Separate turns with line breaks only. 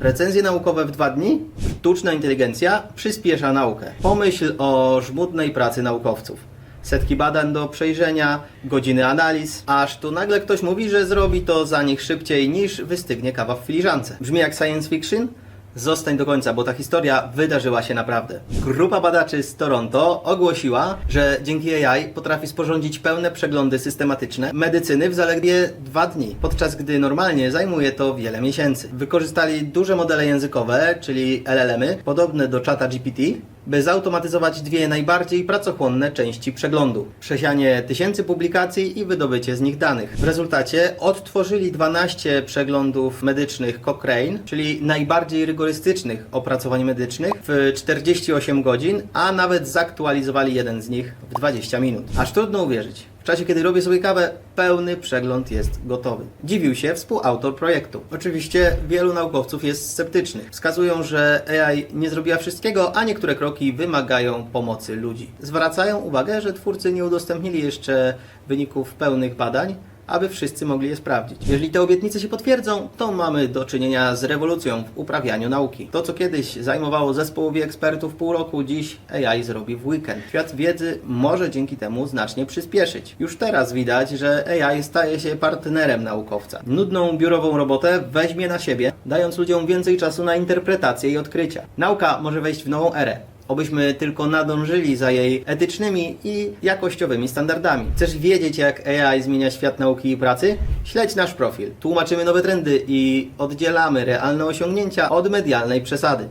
Recenzje naukowe w dwa dni? Sztuczna inteligencja przyspiesza naukę. Pomyśl o żmudnej pracy naukowców. Setki badań do przejrzenia, godziny analiz, aż tu nagle ktoś mówi, że zrobi to za nich szybciej niż wystygnie kawa w filiżance. Brzmi jak science fiction? Zostań do końca, bo ta historia wydarzyła się naprawdę. Grupa badaczy z Toronto ogłosiła, że dzięki AI potrafi sporządzić pełne przeglądy systematyczne medycyny w zaledwie dwa dni, podczas gdy normalnie zajmuje to wiele miesięcy. Wykorzystali duże modele językowe, czyli LLM-y, podobne do czata GPT, by zautomatyzować dwie najbardziej pracochłonne części przeglądu. Przesianie tysięcy publikacji i wydobycie z nich danych. W rezultacie odtworzyli 12 przeglądów medycznych Cochrane, czyli najbardziej rygorystycznych opracowań medycznych w 48 godzin, a nawet zaktualizowali jeden z nich w 20 minut. Aż trudno uwierzyć. W czasie, kiedy robię sobie kawę, pełny przegląd jest gotowy. Dziwił się współautor projektu. Oczywiście wielu naukowców jest sceptycznych. Wskazują, że AI nie zrobiła wszystkiego, a niektóre kroki wymagają pomocy ludzi. Zwracają uwagę, że twórcy nie udostępnili jeszcze wyników pełnych badań, aby wszyscy mogli je sprawdzić. Jeżeli te obietnice się potwierdzą, to mamy do czynienia z rewolucją w uprawianiu nauki. To, co kiedyś zajmowało zespołowi ekspertów pół roku, dziś AI zrobi w weekend. Świat wiedzy może dzięki temu znacznie przyspieszyć. Już teraz widać, że AI staje się partnerem naukowca. Nudną biurową robotę weźmie na siebie, dając ludziom więcej czasu na interpretację i odkrycia. Nauka może wejść w nową erę. Obyśmy tylko nadążyli za jej etycznymi i jakościowymi standardami. Chcesz wiedzieć, jak AI zmienia świat nauki i pracy? Śledź nasz profil. Tłumaczymy nowe trendy i oddzielamy realne osiągnięcia od medialnej przesady.